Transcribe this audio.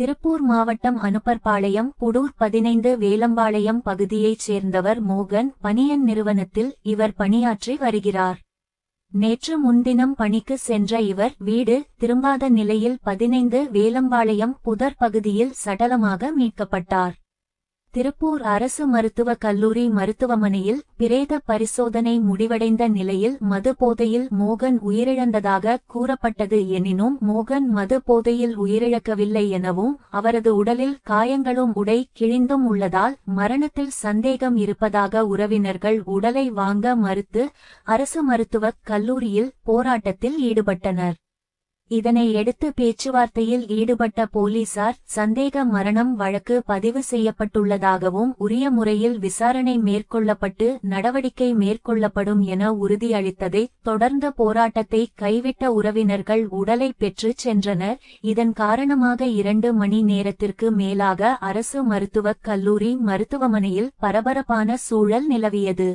திருப்பூர் மாவட்டம் அனுப்பர்பாளையம் புடூர் பதினைந்து வேலம்பாளையம் பகுதியைச் சேர்ந்தவர் மோகன் பனியன் நிறுவனத்தில் இவர் பணியாற்றி வருகிறார். நேற்று முன்தினம் பணிக்கு சென்ற இவர் வீடு திரும்பாத நிலையில் பதினைந்து வேலம்பாளையம் புதர் பகுதியில் சடலமாக மீட்கப்பட்டார். திருப்பூர் அரசு மருத்துவக் கல்லூரி மருத்துவமனையில் பிரேத பரிசோதனை முடிவடைந்த நிலையில் மது போதையில் மோகன் உயிரிழந்ததாக கூறப்பட்டது எனினும் மோகன் மது போதையில் உயிரிழக்கவில்லை எனவும் அவரது உடலில் காயங்களும் உடை கிழிந்தும் உள்ளதால் மரணத்தில் சந்தேகம் இருப்பதாக உறவினர்கள் உடலை வாங்க மறுத்து அரசு மருத்துவக் கல்லூரியில் போராட்டத்தில் ஈடுபட்டனர். இதனை எடுத்து பேச்சுவார்த்தையில் ஈடுபட்ட போலீசார் சந்தேக மரணம் வழக்கு பதிவு செய்யப்பட்டுள்ளதாகவும் உரிய முறையில் விசாரணை மேற்கொள்ளப்பட்டு நடவடிக்கை மேற்கொள்ளப்படும் என உறுதியளித்ததை தொடர்ந்த போராட்டத்தை கைவிட்ட உறவினர்கள் உடலை பெற்றுச் சென்றனர். இதன் காரணமாக இரண்டு மணி நேரத்திற்கு மேலாக அரசு மருத்துவக் கல்லூரி மருத்துவமனையில் பரபரப்பான சூழல் நிலவியது.